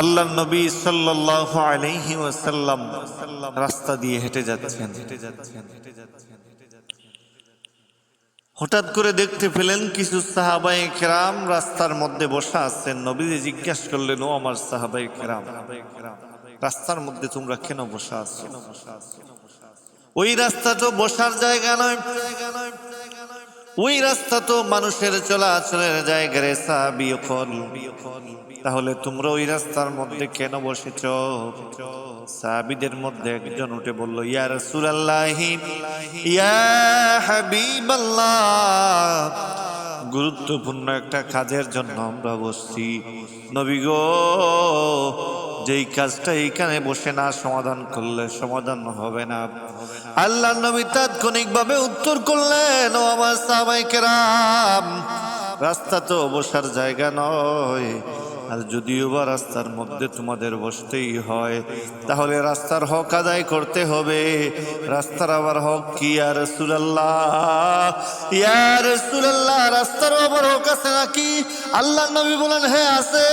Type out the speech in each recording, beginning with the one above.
আল্লাহ নবী সাল্লাল্লাহু আলাইহি ওয়াসাল্লাম রাস্তা দিয়ে হেঁটে যাচ্ছেন। হঠাৎ করে দেখতে পেলেন কিছু সাহাবাই কেরাম রাস্তার মধ্যে বসা আছেন। নবীজি জিজ্ঞাসা করলেন, ও আমার সাহাবাই কেরাম, রাস্তার মধ্যে তোমরা কেন বসা আছো? ওই রাস্তা তো বসার জায়গা নয়। ওই রাস্তা তো মানুষের চলাচলের জায়গা রে সাহাবি তাহলে তোমরা ওই রাস্তার মধ্যে কেন বসেছ? সাহাবিদের মধ্যে একজন উঠে বলল, ইয়া রাসূলুল্লাহি, ইয়া হাবিবাল্লাহ। গুরুত্বপূর্ণ একটা কাজের জন্য আমরা বসছি। নবী গো, যেই কাজটা এইখানে বসে না সমাধান করলে সমাধান হবে না। আল্লাহ নবী তাৎক্ষণিকভাবে উত্তর করলেন, ও আমার সাহাবাই কেরাম রাস্তা তো বসার জায়গা নয়। আর যদিও বা রাস্তার মধ্যে তোমাদের বসতেই হয়, তাহলে রাস্তার হক আদায় করতে হবে। রাস্তার আবার হক কি আর সুলাল্লাহ ইয়ার সুলাল্লাহ রাস্তার আবার হক আছে নাকি? আল্লাহ নবী বলেন হ্যাঁ আছে।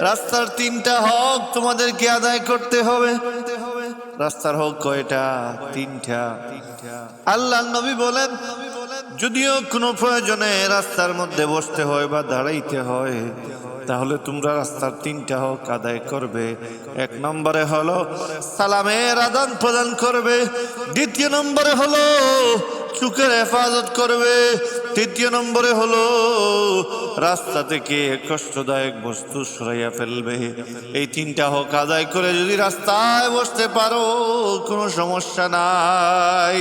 রাস্তার তিনটা হক তোমাদেরকে আদায় করতে হবে। রাস্তার হক কয়টা? তিনটা। আল্লাহ নবী বলেন যদিও কোনো প্রয়োজনে রাস্তার মধ্যে বসতে হয় বা দাঁড়াইতে হয়, তাহলে তোমরা রাস্তার তিনটা হক আদায় করবে। এক নম্বরে হলো সালামের আদান প্রদান করবে। দ্বিতীয় নম্বরে হলো চুকের হেফাজত করবে। তৃতীয় নম্বরে হলো রাস্তা থেকে কষ্টদায়ক বস্তু সরাইয়া ফেলবে। এই তিনটা হক আদায় করে যদি রাস্তায় বসতে পারো, কোনো সমস্যা নাই।